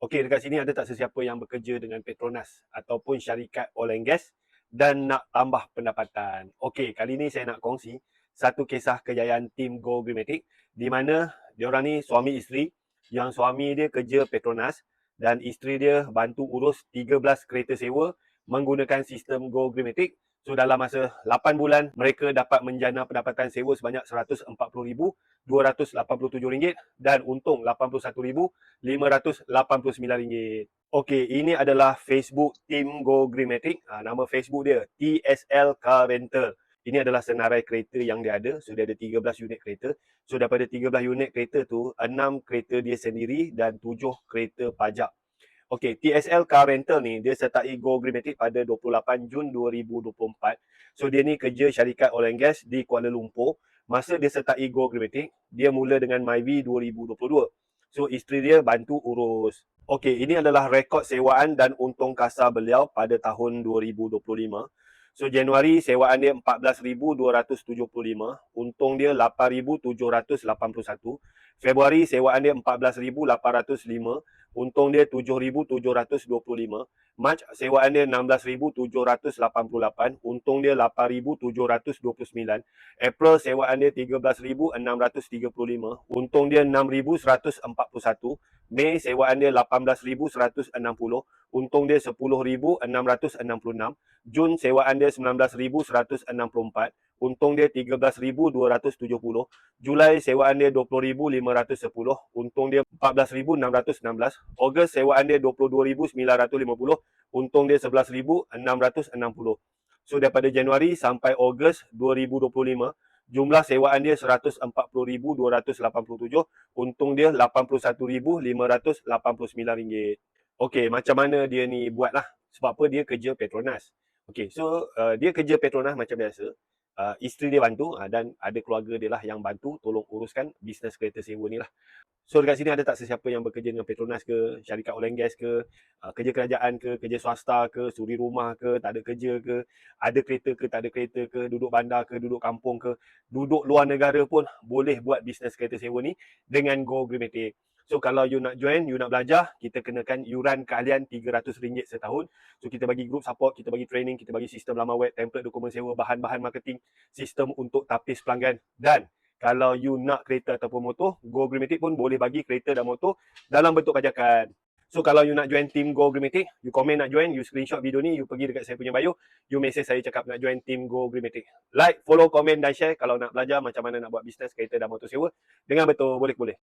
Okey, dekat sini ada tak sesiapa yang bekerja dengan Petronas ataupun syarikat oil and gas dan nak tambah pendapatan? Okey, kali ni saya nak kongsi satu kisah kejayaan tim Go Greenmatic di mana diorang ni suami isteri yang suami dia kerja Petronas dan isteri dia bantu urus 13 kereta sewa menggunakan sistem Go Greenmatic So dalam masa 8 bulan mereka dapat menjana pendapatan sewa sebanyak RM140,287 dan untung RM81,589. Okey, ini adalah Facebook Team Go Greenmatic. Ha, nama Facebook dia TSL Car Rental. Ini adalah senarai kereta yang dia ada. So dia ada 13 unit kereta. So daripada 13 unit kereta tu, 6 kereta dia sendiri dan 7 kereta pajak. Okey, TSL Car Rental ni dia sertai Go Greenmatic pada 28 Jun 2024. So dia ni kerja syarikat oil and gas di Kuala Lumpur. Masa dia sertai Go Greenmatic, dia mula dengan MyV 2022. So isteri dia bantu urus. Okey, ini adalah rekod sewaan dan untung kasar beliau pada tahun 2025. So Januari sewaan dia 14,275, untung dia 8,781. Februari sewaan dia 14,805, untung dia 7725 March sewaan dia 16788 untung dia 8729 April sewaan dia 13635 untung dia 6141 Mei sewaan dia 18160 untung dia 10666 Jun sewaan dia 19164 untung dia 13,270. Julai sewaan dia 20,510, untung dia 14,616. Ogos sewaan dia 22,950, untung dia 11,660. So daripada Januari sampai Ogos 2025, jumlah sewaan dia 140,287, untung dia 81,589 ringgit. Okey, macam mana dia ni buat lah. Sebab apa dia kerja Petronas. Okey, so uh, dia kerja Petronas macam biasa uh, isteri dia bantu uh, dan ada keluarga dia lah yang bantu tolong uruskan bisnes kereta sewa ni lah. So dekat sini ada tak sesiapa yang bekerja dengan Petronas ke, syarikat oil and gas ke, uh, kerja kerajaan ke, kerja swasta ke, suri rumah ke, tak ada kerja ke, ada kereta ke, tak ada kereta ke, duduk bandar ke, duduk kampung ke, duduk luar negara pun boleh buat bisnes kereta sewa ni dengan Go Greenmatic. So kalau you nak join, you nak belajar, kita kenakan yuran kalian RM300 setahun. So kita bagi group support, kita bagi training, kita bagi sistem lama web, template dokumen sewa, bahan-bahan marketing, sistem untuk tapis pelanggan. Dan kalau you nak kereta ataupun motor, Go Greenmatic pun boleh bagi kereta dan motor dalam bentuk pajakan. So kalau you nak join team Go Greenmatic, you komen nak join, you screenshot video ni, you pergi dekat saya punya bio, you message saya cakap nak join team Go Greenmatic. Like, follow, komen dan share kalau nak belajar macam mana nak buat bisnes kereta dan motor sewa dengan betul boleh-boleh.